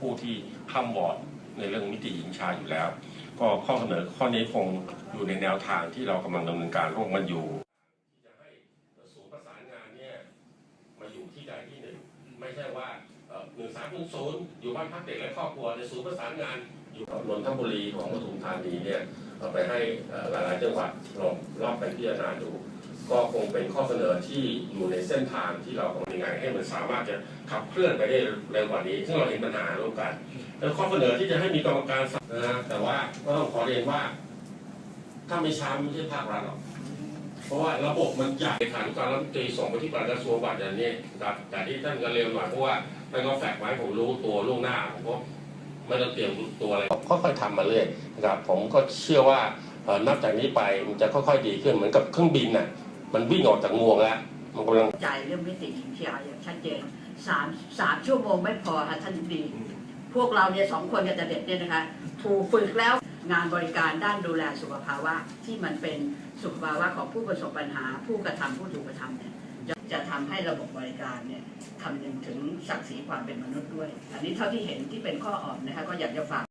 ผู้ที่ข้ามวอดในเรื่องมิติหญิงชายอยู่แล้ว ก็ข้อเสนอข้อนี้คงอยู่ในแนวทางที่เรากำลังดำเนินการร่วมกันอยู่ที่จะให้ศูนย์ประสานงานเนี่ยมาอยู่ที่ใดที่หนึ่งไม่ใช่ว่าหนึ่งสามหนึ่งศูนย์อยู่บ้านพักเด็กและครอบครัวในศูนย์ประสานงานอยู่นนทบุรีของปทุมธานีเนี่ย เอาไปให้หลายๆจังหวัดลองรอบไปพิจารณาดู ก็คงเป็นข้อเสนอที่อยู่ในเส้นทางที่เราทำยังไงให้มันสามารถจะขับเคลื่อนไปได้เร็วกว่านี้ ซึ่งเราเห็นปัญหาร่วมกัน แล้วข้อเสนอที่จะให้มีกรรมการสนะฮะแต่ว่าก็ต้องขอเรียนว่า ถ้าไม่ช้าไม่ใช่ภาครัฐหรอกเพราะว่าระบบมันใหญ่ฐานการรัฐมนตรีส่งไปที่กระทรวงบัตรอย่างนี้ครับแต่ที่ท่านก็เร็วหน่อยเพราะว่าท่ก็แฝกไว้ผมรู้ตัวล่วงหน้าผมก็ ไม่ต้องเตรียมตัวอะไรค่อยๆทำมาเรื่อยนะครับผมก็เชื่อว่าเอ่อนับจากนี้ไปมันจะค่อยๆดีขึ้นเหมือนกับเครื่องบินน่ะมันวิ่งออกจากงวงแล้วมันกำลังใจเรื่องมิติหญิงชายอย่างชัดเจนสามสามชั่วโมงไม่พอค่ะท่านดี พวกเราเนี่ยสองคนกับจะเด็ดเนี่ยนะคะถูกฝึกแล้วงานบริการด้านดูแลสุขภาวะที่มันเป็นสุขภาวะของผู้ประสบปัญหา ผู้กระทำผู้ถูกกระทำเนี่ย จะจะทำให้ระบบบริการเนี่ยคำนึงถึงศักดิ์ศรีความเป็นมนุษย์ด้วย อันนี้เท่าที่เห็นที่เป็นข้ออ่อนนะคะก็อยากจะฝาก